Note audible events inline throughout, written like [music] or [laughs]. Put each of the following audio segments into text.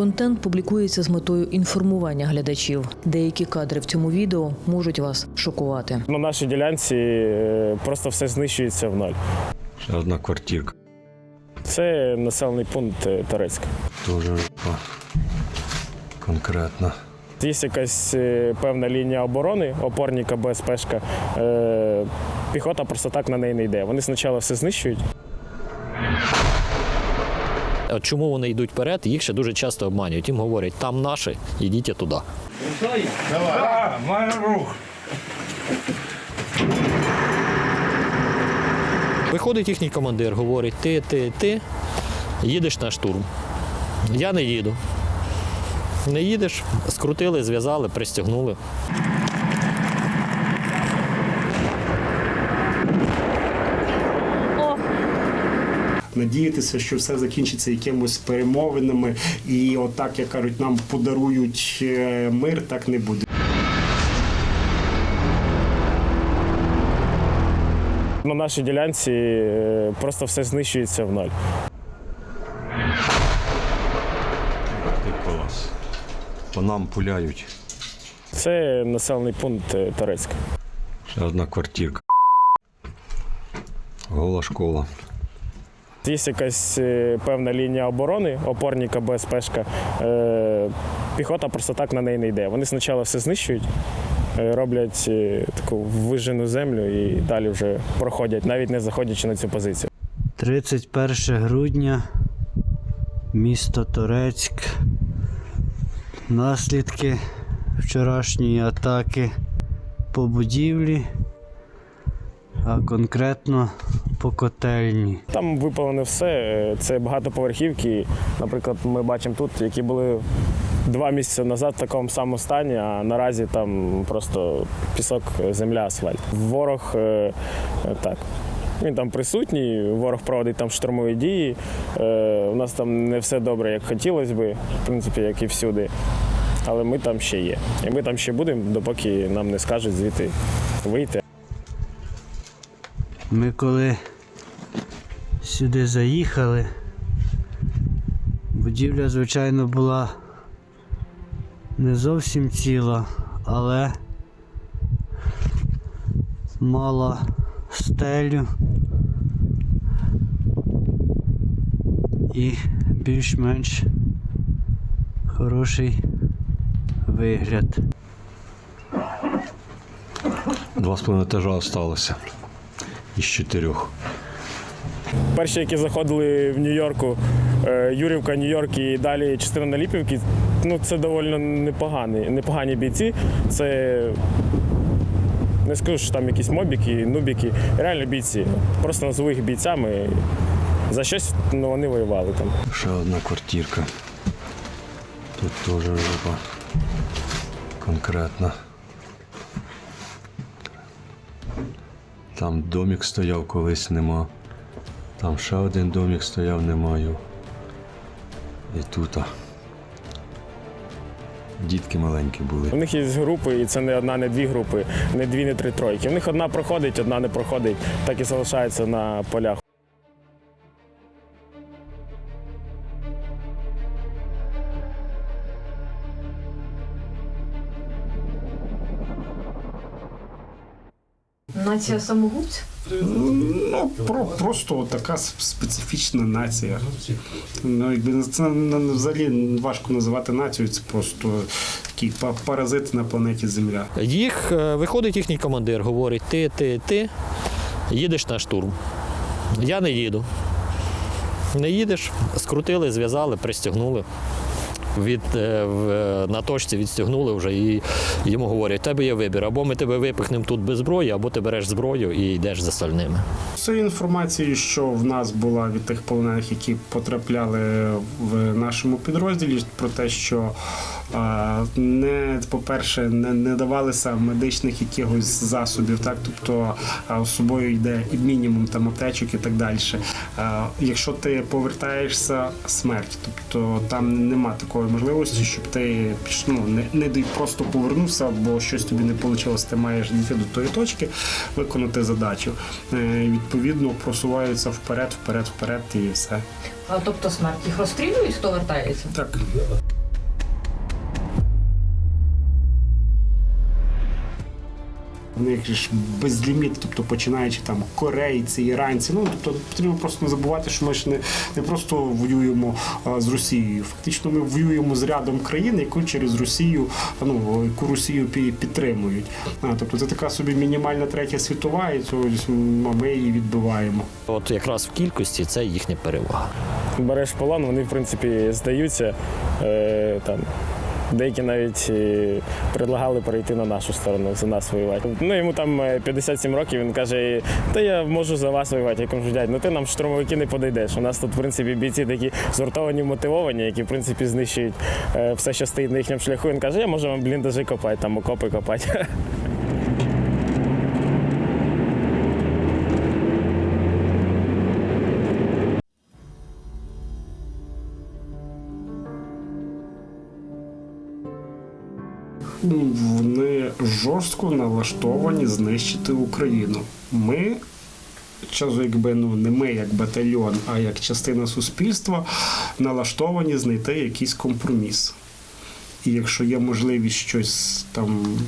Контент публікується з метою інформування глядачів. Деякі кадри в цьому відео можуть вас шокувати. На нашій ділянці е, просто все знищується в ноль. Ще одна квартирка. Це населений пункт е, Торецьк. Дуже конкретно. Є якась е, певна лінія оборони, опорника БСПшка. Е, Піхота просто так на неї не йде. Вони спочатку все знищують. От Чому вони йдуть вперед, їх ще дуже часто обманюють. Їм говорять, там наші, йдіть туди. Виходить їхній командир, говорить, ти, ти, ти їдеш на штурм. Я не їду. Не їдеш, скрутили, зв'язали, пристягнули. Надіятися, що все закінчиться якимось перемовинами, і отак, як кажуть, нам подарують е, мир, так не буде. На нашій ділянці е, просто все знищується в ноль. По нам пуляють. Це населений пункт е, Торецьк. Ще одна квартирка. Гола школа. Є якась е, певна лінія оборони, опорника БСПшка. Е, Піхота просто так на неї не йде. Вони спочатку все знищують, е, роблять таку вижену землю і далі вже проходять, навіть не заходячи на цю позицію. 31 грудня, місто Торецьк. Наслідки вчорашньої атаки по будівлі, а конкретно по котельні. Там випалене все. Це багатоповерхівки. Наприклад, ми бачимо тут, які були два місяці назад в такому самому стані, а наразі там просто пісок, земля, асфальт. Ворог е, е, так. Він там присутній, ворог проводить там штурмові дії. Е, у нас там не все добре, як хотілося би, в принципі, як і всюди. Але ми там ще є. І ми там ще будемо, допоки нам не скажуть звідти вийти. Ми коли сюди заїхали, будівля, звичайно, була не зовсім ціла, але мала стелю і більш-менш хороший вигляд. Два з половиною етажа залишилося. Із чотирьох. Перші, які заходили в Нью-Йорку, е, Юрівка, Нью-Йорк і далі частина Наліпівки, ну це доволі непогані, непогані бійці. Це не скажу, що там якісь мобіки, нубіки, реально бійці. Просто назову їх бійцями. За щось ну, вони воювали там. Ще одна квартирка. Тут теж жопа. Конкретно. Там домік стояв колись нема. Там ще один домік стояв, немає. І тут. Дітки маленькі були. У них є групи, і це не одна, не дві групи, не дві, не три тройки. У них одна проходить, одна не проходить, так і залишається на полях. Нація самогубців? Ну про просто така специфічна нація. Ну якби це ну, взагалі важко називати нацією, це просто такий па- паразит на планеті Земля. Їх е, виходить їхній командир, говорить, ти, ти, ти їдеш на штурм. Я не їду. Не їдеш, скрутили, зв'язали, пристягнули. Від, е, е, на точці відстягнули вже і йому говорять, тебе є вибір, або ми тебе випихнемо тут без зброї, або ти береш зброю і йдеш за сальними. Це інформації, що в нас була від тих полонених, які потрапляли в нашому підрозділі, про те, що не, по-перше, не, не давалися медичних якихось засобів, так тобто з собою йде мінімум там аптечок і так далі. Якщо ти повертаєшся, смерть, тобто там нема такої можливості, щоб ти ну, не, не просто повернувся, бо щось тобі не вийшло, ти маєш дійти до тої точки, виконати задачу. Е, Відповідно, просуваються вперед, вперед, вперед і все. А, тобто смерть їх розстрілюють, хто вертається? Так. В них ж безліміт, тобто починаючи там корейці, іранці. Ну тобто потрібно просто не забувати, що ми ж не, не просто воюємо а, з Росією. Фактично, ми воюємо з рядом країн, яку через Росію, ну яку Росію підтримують. А, тобто це така собі мінімальна третя світова, і цього ми її відбиваємо. От якраз в кількості це їхня перевага. Береш полон, вони в принципі здаються. Е, там, деякі навіть е, предлагали перейти на нашу сторону, за нас воювати. Ну йому там е, 57 років, він каже, та я можу за вас воювати. Я кажу, дядь, ну ти нам штурмовики не подійдеш. У нас тут, в принципі, бійці такі згуртовані, мотивовані, які в принципі знищують е, все, що стоїть на їхньому шляху. Він каже, я можу вам бліндажі копати, там окопи копати. [laughs] Вони жорстко налаштовані знищити Україну. Ми. Часу, якби ну не ми як батальйон, а як частина суспільства налаштовані знайти якийсь компроміс. І якщо є можливість щось там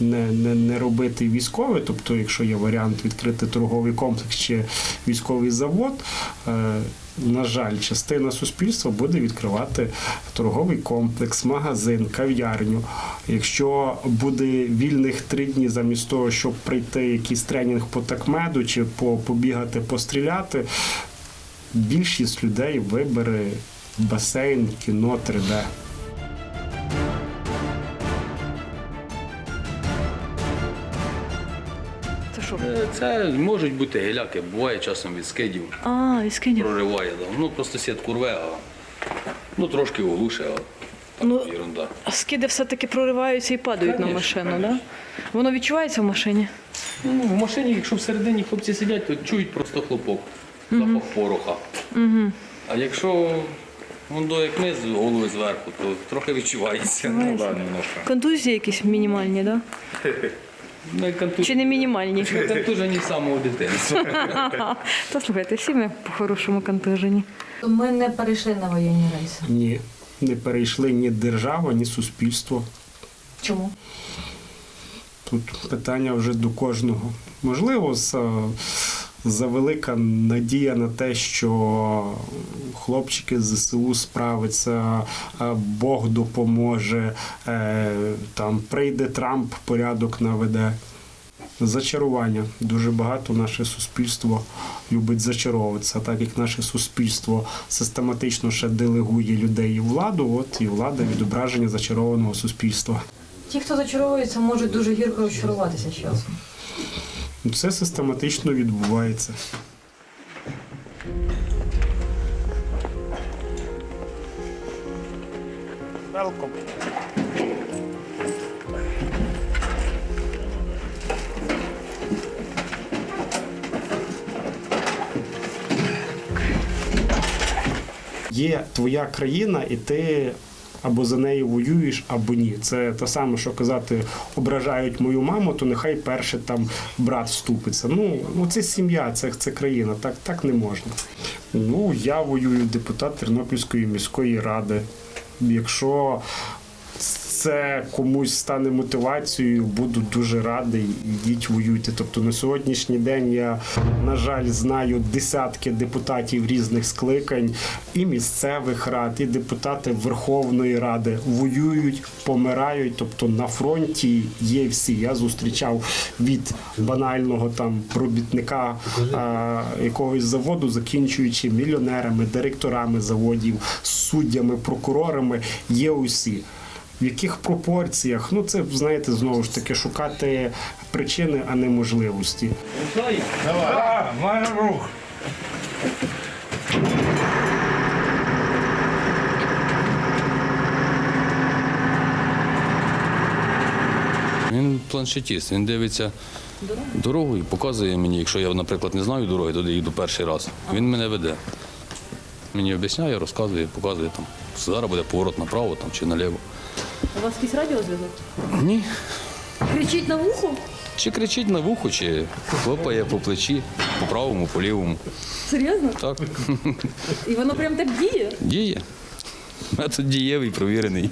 не, не, не робити військове, тобто, якщо є варіант відкрити торговий комплекс чи військовий завод, е, на жаль, частина суспільства буде відкривати торговий комплекс, магазин, кав'ярню. Якщо буде вільних три дні замість того, щоб прийти якийсь тренінг по такмеду чи по, побігати, постріляти, більшість людей вибере басейн, кіно 3D. Це можуть бути геляки, буває часом від скидів, А, із кинів. прориває. Да. Ну просто сітку рве, а ну трошки оглуше, а так Ну, ерунда. Скиди все-таки прориваються і падають на машину, так? Да? Воно відчувається в машині? Ну, в машині, якщо всередині хлопці сидять, то чують просто хлопок, запах пороха. А якщо вон до як ми з голови зверху, то трохи відчувається. Ну, да, немножко. Контузії якісь мінімальні, так? Контуз... [laughs] Чи не мінімальні? Контужені з самого дитинства. Та слухайте, всі ми по-хорошому контужені. Ми не перейшли на воєнні рейси. Ні, не перейшли ні держава, ні суспільство. Чому? Тут питання вже до кожного. Можливо, за, за велика надія на те, що хлопчики з ЗСУ справиться, е, Бог допоможе, е, там прийде Трамп, порядок наведе. Зачарування. Дуже багато наше суспільство любить зачаровуватися, так як наше суспільство систематично ще делегує людей владу, от і влада відображення зачарованого суспільства. Ті, хто зачаровується, можуть дуже гірко розчаруватися часом. Це систематично відбувається. Є твоя країна, і ти або за неї воюєш, або ні. Це те саме, що казати, ображають мою маму, то нехай перше там брат вступиться. Ну, ну це сім'я, це, це країна. Так, так не можна. Ну, я воюю депутат Тернопільської міської ради. Якщо це комусь стане мотивацією, буду дуже радий. Йдіть воюйте. Тобто на сьогоднішній день я, на жаль, знаю десятки депутатів різних скликань, і місцевих рад, і депутати Верховної Ради воюють, помирають. Тобто на фронті є всі. Я зустрічав від банального там робітника а, якогось заводу, закінчуючи мільйонерами, директорами заводів, суддями, прокурорами. Є усі. В яких пропорціях? Ну це знаєте, знову ж таки шукати причини, а не можливості. Він планшетіст, він дивиться дорогу і показує мені, якщо я, наприклад, не знаю дороги, туди їду перший раз. Він мене веде. Мені об'ясняє, розказує, показує там. Зараз буде поворот направо там, чи наліво. У вас якийсь радіозв'язок? Ні. Кричить на вухо? Чи кричить на вухо, чи хлопає по плечі, по правому, по лівому. Серйозно? Так. І воно прям так діє? Діє. Метод дієвий, провірений.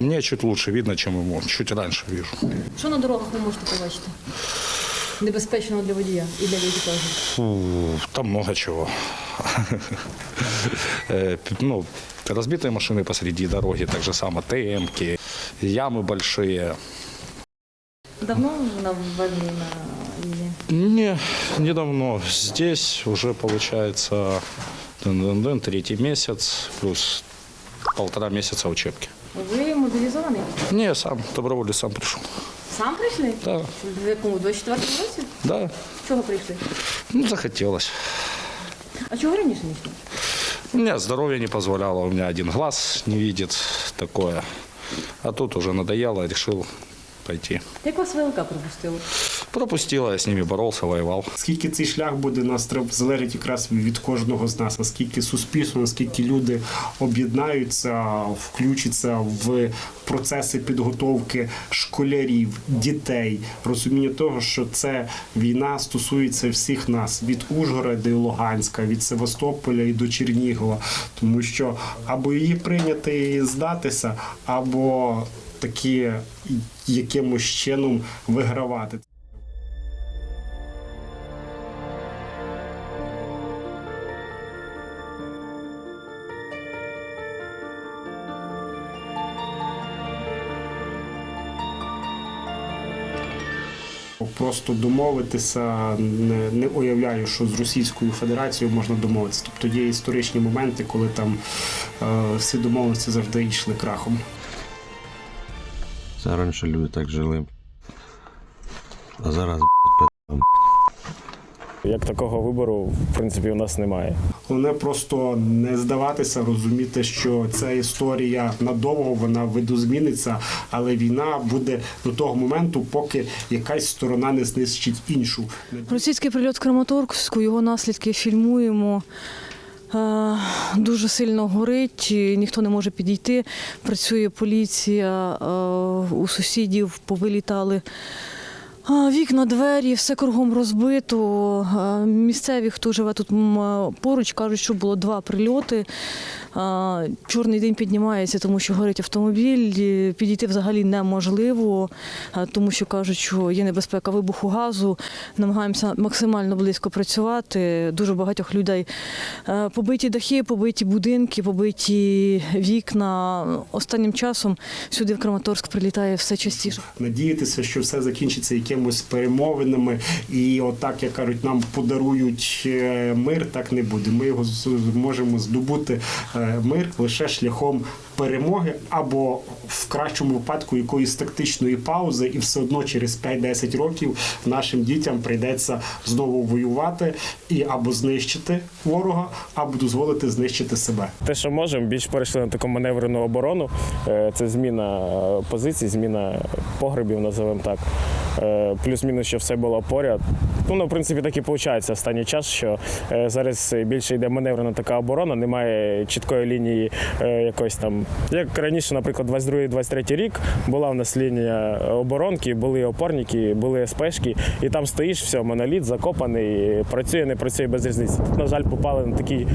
Мне чуть лучше видно, ніж йому. Чуть раніше вижу. Що на дорогах ви можете побачити? Небезпечного для водія і для екіпажу. Фу, там много чего. Э, п- Ну, разбитые машины посреди дороги, так же само ТМки, ямы большие. Давно на війні на війні? Не, недавно. Здесь уже получается дын-дын-дын, третий месяц, плюс полтора месяца учебки. Ви мобілізований? Не, я сам, добровольно сам пришел. Сам прийшли? Так. В якому? 24 році? да, Чого прийшли? ну, захотелось. А чого раніше не йшли? У меня здоровье не позволяло, у меня один глаз не видит такое. А тут уже надоело, решил пойти. Як вас ВЛК пропустило? Пропустила, я с ними боролся, воевал. Скільки цей шлях буде нас треба залежить якраз від кожного з нас, наскільки суспільство, наскільки люди об'єднаються, включаться в процеси підготовки школярів, дітей, розуміння того, що це війна стосується всіх нас від Ужгорода і Луганська, від Севастополя і до Чернігова, тому що або її прийняти і здатися, або такі якимось чином вигравати. Просто домовитися не, не уявляю, що з Російською Федерацією можна домовитися. Тобто є історичні моменти, коли там е, всі домовленості завжди йшли крахом. Це раніше люди так жили. А зараз, Як такого вибору, в принципі, у нас немає. Головне просто не здаватися, розуміти, що ця історія надовго вона видозміниться, але війна буде до того моменту, поки якась сторона не знищить іншу. Російський прильот в Краматорську, його наслідки фільмуємо. Е, Дуже сильно горить, ніхто не може підійти. Працює поліція, е, у сусідів повилітали вікна, двері, все кругом розбито. Місцеві, хто живе тут поруч, кажуть, що було два прильоти. Чорний день піднімається, тому що горить автомобіль. Підійти взагалі неможливо, тому що кажуть, що є небезпека вибуху газу. Намагаємося максимально близько працювати. Дуже багатьох людей побиті дахи, побиті будинки, побиті вікна. Останнім часом сюди в Краматорськ прилітає все частіше. надіятися, що все закінчиться якимось перемовинами, і отак, як кажуть, нам подарують е, мир, так не буде. Ми його зможемо здобути е, мир лише шляхом перемоги, або в кращому випадку якоїсь тактичної паузи, і все одно через 5-10 років нашим дітям прийдеться знову воювати і або знищити ворога, або дозволити знищити себе. Те, що можемо, більш перейшли на таку маневрену оборону. Е, Це зміна позицій, зміна погребів, називаємо так. Е, Плюс-мінус, що все було поряд. Ну, ну, в принципі, так і виходить останній час, що е, зараз більше йде маневрена така оборона, немає чіткої лінії е, якоїсь там. Як раніше, наприклад, 22-23 рік була в нас лінія оборонки, були опорники, були СПшки, і там стоїш, все, моноліт закопаний, працює, не працює без різниці. Тут, на жаль, попали на такі,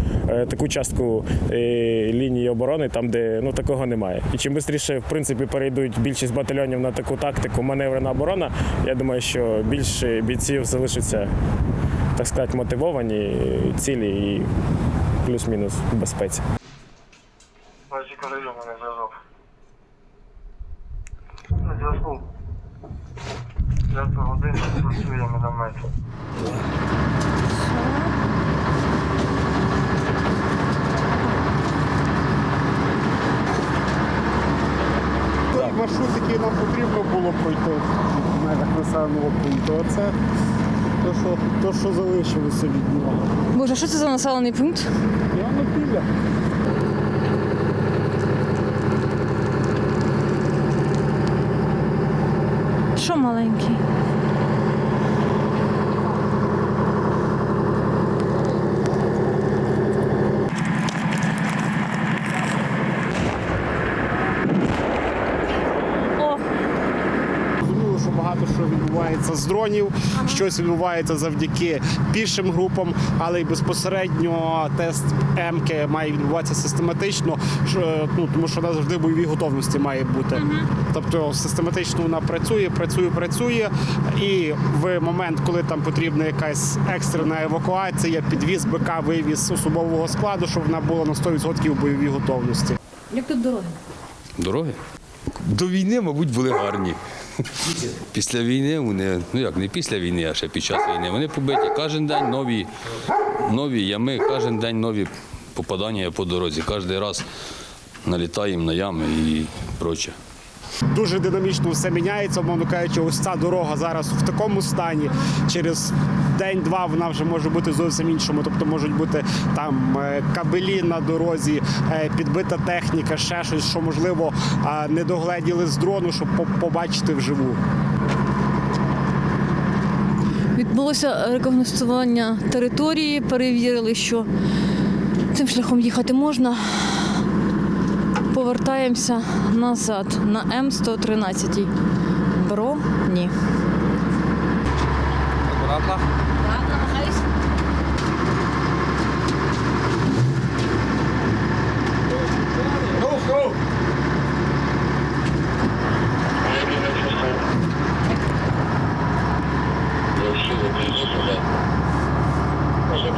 таку частку лінії оборони, там, де ну, такого немає. І чим швидше, в принципі, перейдуть більшість батальйонів на таку тактику маневрена оборона, я думаю, що більше бійців залишаться, так сказати, мотивовані, цілі і плюс-мінус в безпеці. На зв'язку. П'ята година працює міномет. Той маршрут, який нам потрібно було пройти населеного пункту, це то, що, то, що залишилося від нього. Боже, що це за населений пункт? Я не біля. Що маленький? О, Зрозуміло, що багато що відбувається з дронів, щось відбувається завдяки пішим групам, але й безпосередньо тест М-ки має відбуватися систематично, ну, тому що вона завжди в бойовій готовності має бути. Тобто систематично вона працює, працює, працює, і в момент, коли там потрібна якась екстрена евакуація, підвіз БК, вивіз особового складу, щоб вона була на 100% в бойовій готовності. Як тут дороги? Дороги? До війни, мабуть, були гарні. Після війни вони, ну як не після війни, а ще під час війни, вони побиті. Кожен день нові, нові ями, кожен день нові попадання по дорозі. Кожен раз налітаємо на ями і проче. Дуже динамічно все міняється, мовно кажучи, ось ця дорога зараз в такому стані. Через день-два вона вже може бути зовсім іншому. Тобто можуть бути там е, кабелі на дорозі, е, підбита техніка, ще щось, що можливо не догледіли з дрону, щоб побачити вживу. Відбулося рекогностування території, перевірили, що цим шляхом їхати можна. Повертаємося назад на М113. Бро? Ні. Аккуратно. Ще,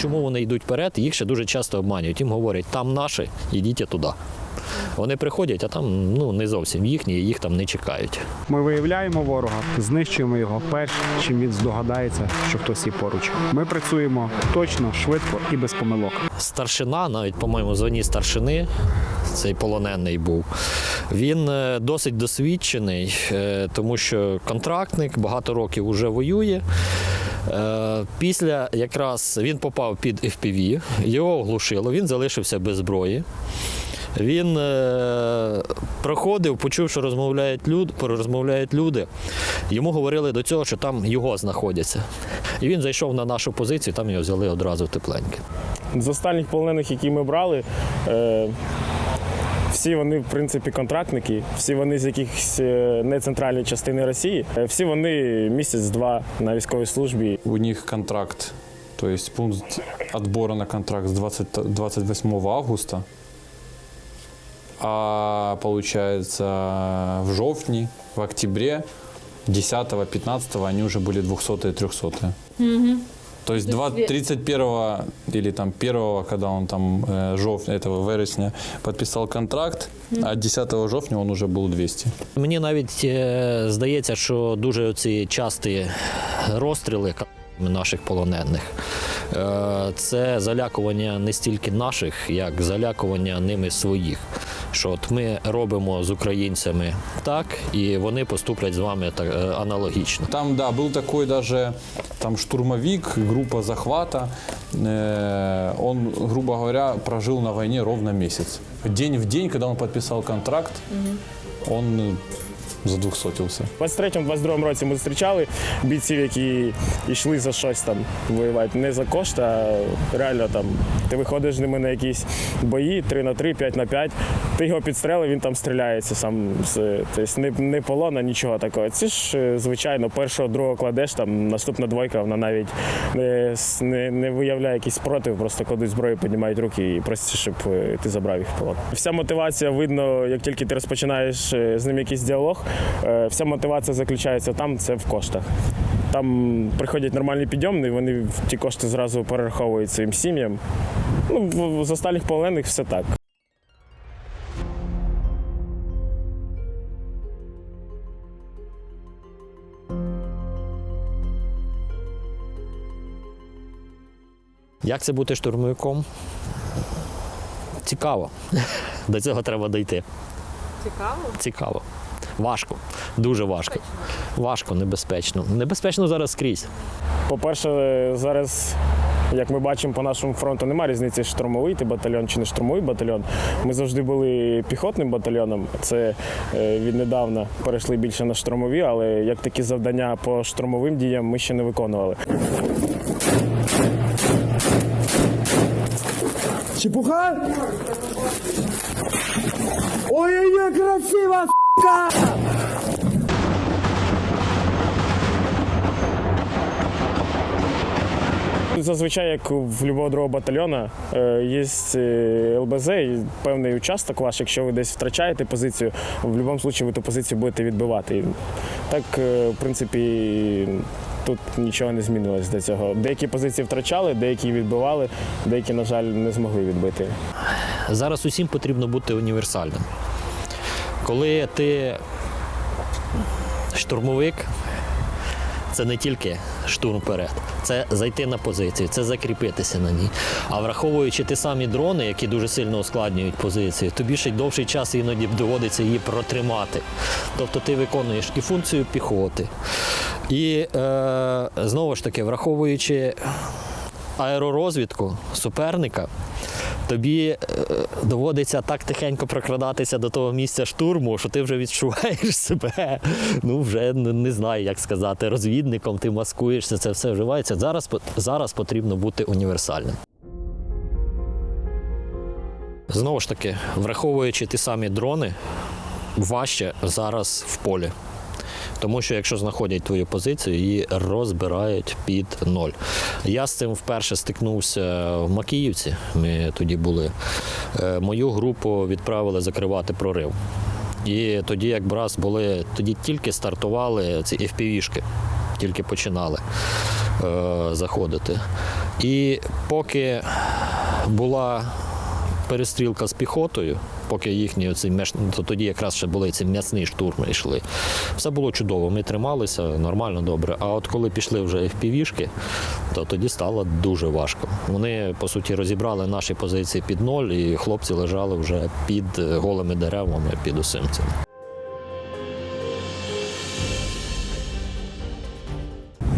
чому вони йдуть вперед? Їх ще дуже часто обманюють. Їм говорять, там наші, йдіть туди. Вони приходять, а там ну, не зовсім їхні, їх там не чекають. Ми виявляємо ворога, знищуємо його перш чим він здогадається, що хтось є поруч. Ми працюємо точно, швидко і без помилок. Старшина, навіть, по-моєму, в званні старшини, цей полонений був. Він е, досить досвідчений, е, тому що контрактник багато років вже воює. Е, Після якраз він попав під FPV, його оглушило, він залишився без зброї. Він е, проходив, почув, що розмовляють люди, розмовляють люди. Йому говорили до цього, що там його знаходяться. І він зайшов на нашу позицію, там його взяли одразу тепленьке. З останніх полонених, які ми брали, е, всі вони, в принципі, контрактники, всі вони з якихось е, не центральної частини Росії. Е, Всі вони місяць-два на військовій службі. У них контракт, то есть пункт отбора на контракт с 20, 28 августа, а получается в жовтні, в октябре, 10-15 они уже были 200 и 300. То есть два- 31 или там 1, когда он там э, жов, этого вересня подписал контракт, а 10 жовтня он уже был 200. Мені навіть е, здається, що дуже ці часті розстріли наших полонених. е, Це залякування не стільки наших, як залякування ними своїх. Що от ми робимо з українцями так, і вони поступлять з вами так е, аналогічно. Там, да, был такой даже там штурмовик, группа захвата. Э, Он, грубо говоря, прожил на войне ровно месяц. День в день, когда он подписал контракт, он э, задвухсотился. У 23-22 році ми зустрічали бійців, які йшли за щось там воювати. Не за кошти, а реально там ти виходиш з ними на якісь бої 3 на 3, 5 на 5. Ти його підстрелив, він там стріляється сам. Тобто не, не полона, нічого такого. Це ж е, звичайно, першого, другого кладеш, там наступна двойка, вона навіть не, не, виявляє якийсь спротив, просто кладуть зброю, піднімають руки і просять, щоб е, ти забрав їх в полон. Вся мотивація видно, як тільки ти розпочинаєш е, з ним якийсь діалог. Вся мотивація заключається там, це в коштах. Там приходять нормальні підйомні, вони ті кошти зразу перераховують своїм сім'ям. Ну, з останніх полонених все так. Як це бути штурмовиком? Цікаво. До цього треба дійти. Цікаво? Цікаво. Важко. Дуже важко. Важко, небезпечно. Небезпечно зараз скрізь. По-перше, зараз, як ми бачимо по нашому фронту, немає різниці штурмовий ти батальйон чи не штурмовий батальйон. Ми завжди були піхотним батальйоном. Це е, віднедавна перейшли більше на штурмові, але як такі завдання по штурмовим діям ми ще не виконували. Чепуха? Ой-ой-ой, красиво, Зазвичай, як в будь-якого другого батальйону, е, є е, ЛБЗ і певний участок ваш. Якщо ви десь втрачаєте позицію, в будь-якому випадку ви ту позицію будете відбивати. І так, е, в принципі, тут нічого не змінилось до цього. Деякі позиції втрачали, деякі відбивали, деякі, на жаль, не змогли відбити. Зараз усім потрібно бути універсальним. Коли ти штурмовик, це не тільки штурм вперед, це зайти на позицію, це закріпитися на ній. А враховуючи ті самі дрони, які дуже сильно ускладнюють позицію, тобі ще й довший час іноді доводиться її протримати. Тобто ти виконуєш і функцію піхоти. І е, знову ж таки, враховуючи аеророзвідку суперника, тобі е, доводиться так тихенько прокрадатися до того місця штурму, що ти вже відчуваєш себе, ну вже не, знаю, як сказати, розвідником, ти маскуєшся, це все вживається. Зараз, зараз потрібно бути універсальним. Знову ж таки, враховуючи ті самі дрони, важче зараз в полі. Тому що якщо знаходять твою позицію, її розбирають під ноль. Я з цим вперше стикнувся в Макіївці. Ми тоді були. Е, Мою групу відправили закривати прорив. І тоді, як раз були, тоді тільки стартували ці FPV-шки, тільки починали е, заходити. І поки була перестрілка з піхотою, поки їхні оці меш... то тоді якраз ще були ці м'ясні штурми йшли. Все було чудово, ми трималися нормально, добре. А от коли пішли вже в півішки, то тоді стало дуже важко. Вони, по суті, розібрали наші позиції під ноль, і хлопці лежали вже під е, голими деревами, під усим цим.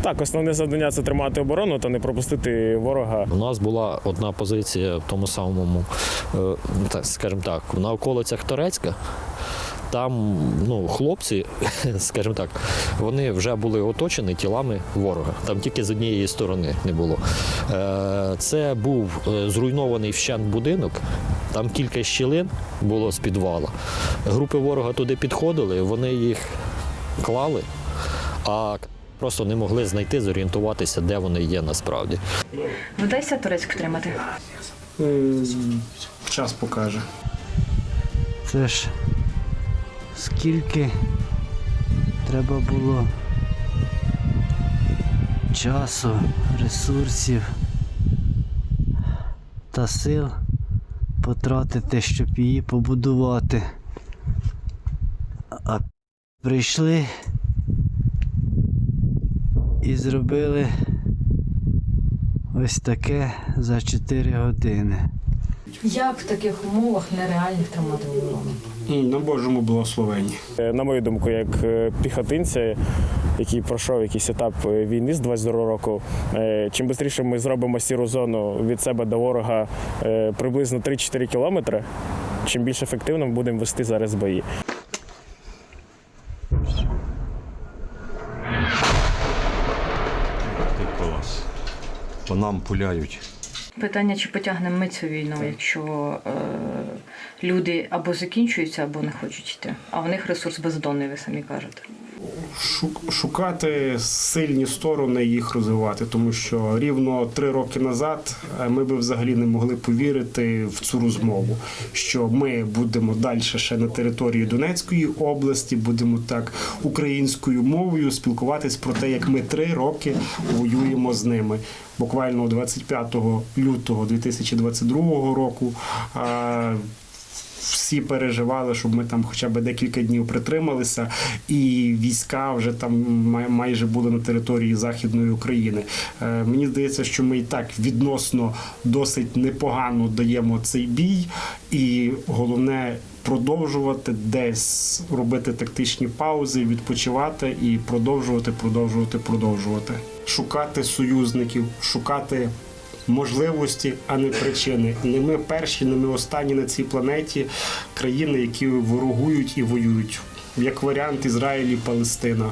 Так, основне завдання це тримати оборону та не пропустити ворога. У нас була одна позиція в тому самому, е, так скажімо так, на околицях Торецька. Там ну, хлопці, [laughs] скажімо так, вони вже були оточені тілами ворога. Там тільки з однієї сторони не було. Е, Це був е, зруйнований вщент будинок, там кілька щілин було з підвала. Групи ворога туди підходили, вони їх клали, а просто не могли знайти, зорієнтуватися, де вони є насправді. Вдасться Турецьк тримати? Час покаже. Це ж скільки треба було часу, ресурсів та сил потратити, щоб її побудувати. А прийшли і зробили ось таке за 4 години. Як в таких умовах нереальних тримати оборону? На Божому благословенні. Е, На мою думку, як е, піхотинця, який пройшов якийсь етап е, війни з 22 року, чим швидше ми зробимо сіру зону від себе до ворога приблизно 3-4 кілометри, чим більш ефективно ми будемо вести зараз бої. Ти клас. По нам пуляють. Питання, чи потягнемо ми цю війну, якщо е, люди або закінчуються, або не хочуть йти. А в них ресурс бездонний, ви самі кажете. Шук- Шукати сильні сторони і їх розвивати, тому що рівно три роки назад е, ми би взагалі не могли повірити в цю розмову, що ми будемо далі ще на території Донецької області, будемо так українською мовою спілкуватись про те, як ми три роки воюємо з ними. Буквально 25 лютого 2022 року. Всі переживали, щоб ми там хоча б декілька днів притрималися, і війська вже там май- майже були на території Західної України. Е, Мені здається, що ми і так відносно досить непогано даємо цей бій, і головне. Продовжувати десь робити тактичні паузи, відпочивати і продовжувати, продовжувати, продовжувати. Шукати союзників, шукати можливості, а не причини. Не ми перші, не ми останні на цій планеті країни, які ворогують і воюють. Як варіант Ізраїль і Палестина.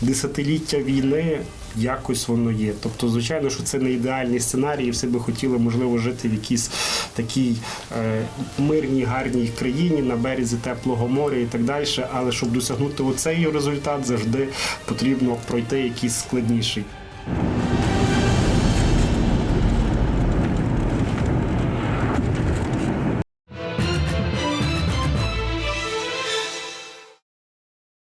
Десятиліття війни якось воно є. Тобто, звичайно, що це не ідеальний сценарій, і всі би хотіли, можливо, жити в якійсь такій е, мирній, гарній країні на березі теплого моря і так далі. Але щоб досягнути оцей результат, завжди потрібно пройти якийсь складніший.